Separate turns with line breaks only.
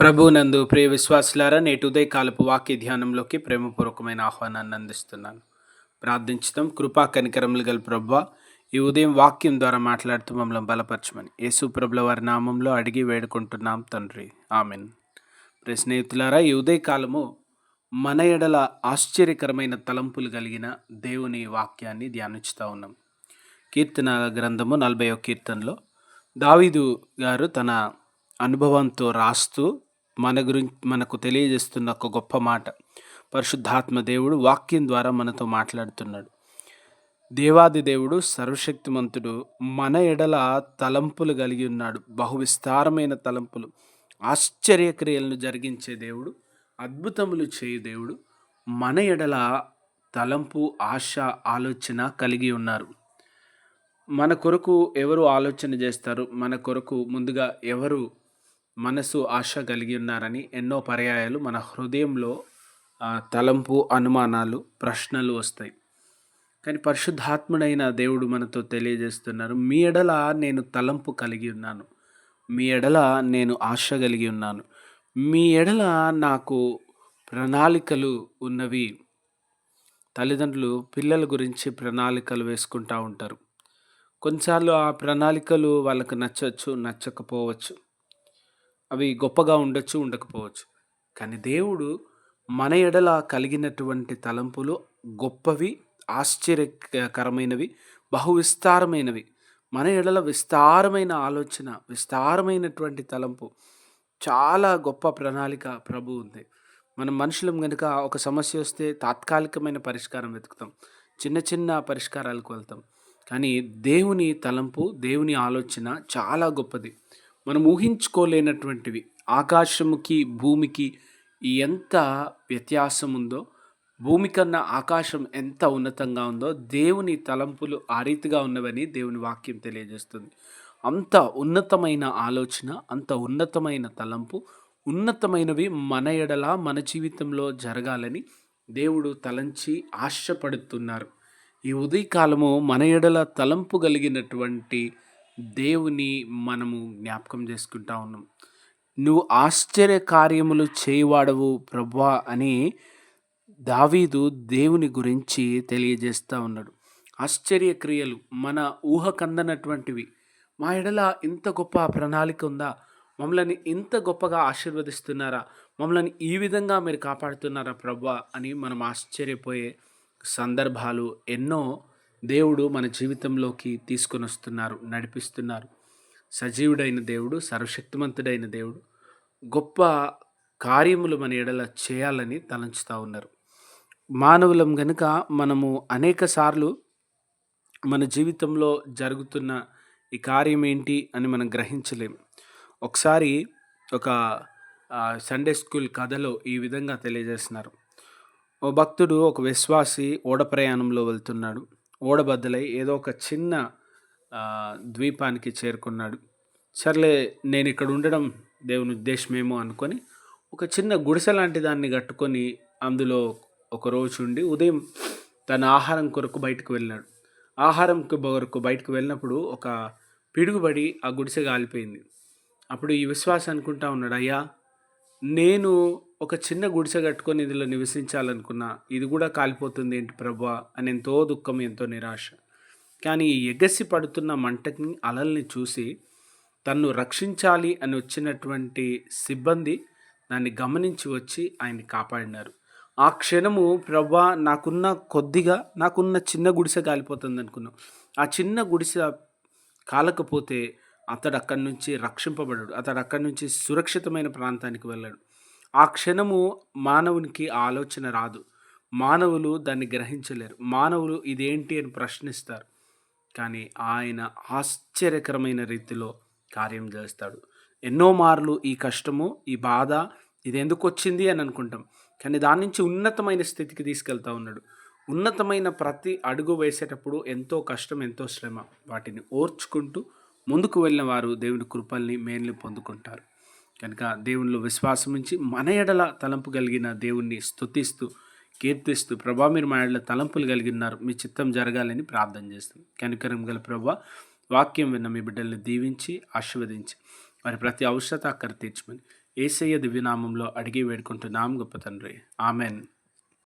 ప్రభునందు ప్రియ విశ్వాసులారా నేటి ఉదయకాలపు వాక్య ధ్యానంలోకి ప్రేమపూర్వకమైన ఆహ్వానాన్ని అందిస్తున్నాను. ప్రార్థించుతాం కృపా కనికరములు గల ప్రభా ఈ ఉదయం వాక్యం ద్వారా మాట్లాడుతూ మమ్మల్ని బలపరచమని. యేసు ప్రభుల వారి నామంలో అడిగి వేడుకుంటున్నాం తండ్రి. ఆమెన్. ప్రియ స్నేహితులారా ఈ ఉదయకాలము మన ఎడల ఆశ్చర్యకరమైన తలంపులు కలిగిన దేవుని వాక్యాన్ని ధ్యానిస్తూ ఉన్నాం. కీర్తన గ్రంథము నలభై కీర్తనలో దావీదు గారు తన అనుభవంతో రాస్తూ మన గురించి మనకు తెలియజేస్తున్న ఒక గొప్ప మాట. పరిశుద్ధాత్మ దేవుడు వాక్యం ద్వారా మనతో మాట్లాడుతున్నాడు. దేవాది దేవుడు సర్వశక్తిమంతుడు మన ఎడల తలంపులు కలిగి ఉన్నాడు. బహు విస్తారమైన తలంపులు. ఆశ్చర్యక్రియలను జరిగించే దేవుడు అద్భుతములు చేయు దేవుడు మన ఎడల తలంపు ఆశ ఆలోచన కలిగి ఉన్నారు. మన కొరకు ఎవరు ఆలోచన చేస్తారు? మన కొరకు ముందుగా ఎవరు మనసు ఆశ కలిగి ఉన్నారని ఎన్నో పర్యాయాలు మన హృదయంలో తలంపు అనుమానాలు ప్రశ్నలు వస్తాయి. కానీ పరిశుద్ధాత్ముడైన దేవుడు మనతో తెలియజేస్తున్నారు మీ ఎడల నేను తలంపు కలిగి ఉన్నాను. మీ ఎడల నేను ఆశ కలిగి ఉన్నాను. మీ ఎడల నాకు ప్రణాళికలు ఉన్నవి. తల్లిదండ్రులు పిల్లల గురించి ప్రణాళికలు వేసుకుంటూ ఉంటారు. కొన్నిసార్లు ఆ ప్రణాళికలు వాళ్ళకు నచ్చవచ్చు నచ్చకపోవచ్చు. అవి గొప్పగా ఉండొచ్చు ఉండకపోవచ్చు. కానీ దేవుడు మన ఎడల కలిగినటువంటి తలంపులు గొప్పవి ఆశ్చర్యకరమైనవి బహు విస్తారమైనవి మన ఎడల విస్తారమైన ఆలోచన విస్తారమైనటువంటి తలంపు చాలా గొప్ప ప్రణాళిక ప్రభు ఉంది. మనం మనుషులం కనుక ఒక సమస్య వస్తే తాత్కాలికమైన పరిష్కారం వెతుకుతాం. చిన్న చిన్న పరిష్కారాలకు వెళ్తాం. కానీ దేవుని తలంపు దేవుని ఆలోచన చాలా గొప్పది. మనం ఊహించుకోలేనటువంటివి. ఆకాశముకి భూమికి ఎంత వ్యత్యాసం ఉందో భూమి కన్నా ఆకాశం ఎంత ఉన్నతంగా ఉందో దేవుని తలంపులు ఆ రీతిగా ఉన్నవని దేవుని వాక్యం తెలియజేస్తుంది. అంత ఉన్నతమైన ఆలోచన అంత ఉన్నతమైన తలంపు ఉన్నతమైనవి మన ఎడల మన జీవితంలో జరగాలని దేవుడు తలంచి ఆశపడుతున్నారు. ఈ ఉదయకాలము మన ఎడల తలంపు కలిగినటువంటి దేవుని మనము జ్ఞాపకం చేసుకుంటా ఉన్నాం. నువ్వు ఆశ్చర్య కార్యములు చేయవాడవు ప్రభా అని దావీదు దేవుని గురించి తెలియజేస్తూ ఉన్నాడు. ఆశ్చర్య క్రియలు మన ఊహ కందనటువంటివి మా ఎడల ఇంత గొప్ప ప్రణాళిక ఉందా? మమ్మల్ని ఇంత గొప్పగా ఆశీర్వదిస్తున్నారా? మమ్మల్ని ఈ విధంగా మీరు కాపాడుతున్నారా ప్రభా అని మనం ఆశ్చర్యపోయే సందర్భాలు ఎన్నో దేవుడు మన జీవితంలోకి తీసుకొని వస్తున్నారు నడిపిస్తున్నారు. సజీవుడైన దేవుడు సర్వశక్తిమంతుడైన దేవుడు గొప్ప కార్యములు మన ఎడల చేయాలని తలంచుతూ ఉన్నారు. మానవులం గనుక మనము అనేక సార్లు మన జీవితంలో జరుగుతున్న ఈ కార్యం ఏంటి అని మనం గ్రహించలేం. ఒకసారి ఒక సండే స్కూల్ కథలో ఈ విధంగా తెలియజేస్తున్నారు. ఓ భక్తుడు ఒక విశ్వాసి ఓడ ప్రయాణంలో వెళ్తున్నాడు. ఓడబద్దలై ఏదో ఒక చిన్న ద్వీపానికి చేరుకున్నాడు. సర్లే నేను ఇక్కడ ఉండడం దేవుని ఉద్దేశమేమో అనుకొని ఒక చిన్న గుడిసె లాంటి దాన్ని కట్టుకొని అందులో ఒక రోజు ఉండి ఉదయం తన ఆహారం కొరకు బయటకు వెళ్ళాడు. ఆహారం కొరకు బయటకు వెళ్ళినప్పుడు ఒక పిడుగుబడి ఆ గుడిసె కాలిపోయింది అప్పుడు ఈ విశ్వాసం అనుకుంటా ఉన్నాడు అయ్యా నేను ఒక చిన్న గుడిసె కట్టుకొని ఇందులో నివసించాలనుకున్నా ఇది కూడా కాలిపోతుంది ఏంటి ప్రభా అని ఎంతో దుఃఖం ఎంతో నిరాశ. కానీ ఈ ఎగసి పడుతున్న మంటని అలల్ని చూసి తన్ను రక్షించాలి అని వచ్చినటువంటి సిబ్బంది దాన్ని గమనించి వచ్చి ఆయన్ని కాపాడినారు. ఆ క్షణము ప్రభా నాకున్న కొద్దిగా నాకున్న చిన్న గుడిసె కాలిపోతుంది అనుకున్నాం ఆ చిన్న గుడిసె కాలకపోతే అతడు అక్కడి నుంచి రక్షింపబడాడు. అతడు అక్కడి నుంచి సురక్షితమైన ప్రాంతానికి వెళ్ళాడు. ఆ క్షణము మానవునికి ఆలోచన రాదు. మానవులు దాన్ని గ్రహించలేరు. మానవులు ఇదేంటి అని ప్రశ్నిస్తారు. కానీ ఆయన ఆశ్చర్యకరమైన రీతిలో కార్యం చేస్తాడు. ఎన్నో మార్లు ఈ కష్టము ఈ బాధ ఇది ఎందుకు వచ్చింది అని అనుకుంటాం. కానీ దాని నుంచి ఉన్నతమైన స్థితికి తీసుకెళ్తా ఉన్నాడు. ఉన్నతమైన ప్రతి అడుగు వేసేటప్పుడు ఎంతో కష్టం ఎంతో శ్రమ వాటిని ఓర్చుకుంటూ ముందుకు వెళ్ళిన వారు దేవుని కృపల్ని మేల్ని పొందుకుంటారు. కనుక దేవునిలో విశ్వాసం ఉంచి మన ఎడల తలంపు కలిగిన దేవుణ్ణి స్తుతిస్తూ కీర్తిస్తూ ప్రభా మీరు మా ఎడల తలంపులు కలిగి ఉన్నారు మీ చిత్తం జరగాలని ప్రార్థన చేస్తాం. కనికరం గల ప్రభా వాక్యం విన్న మీ బిడ్డల్ని దీవించి ఆశీర్వదించి వారి ప్రతి అవసరత అక్కడ తీర్చమని. ఏసయ్య దివ్యనామంలో అడిగి వేడుకుంటున్నాం గొప్ప తండ్రి. ఆమెన్.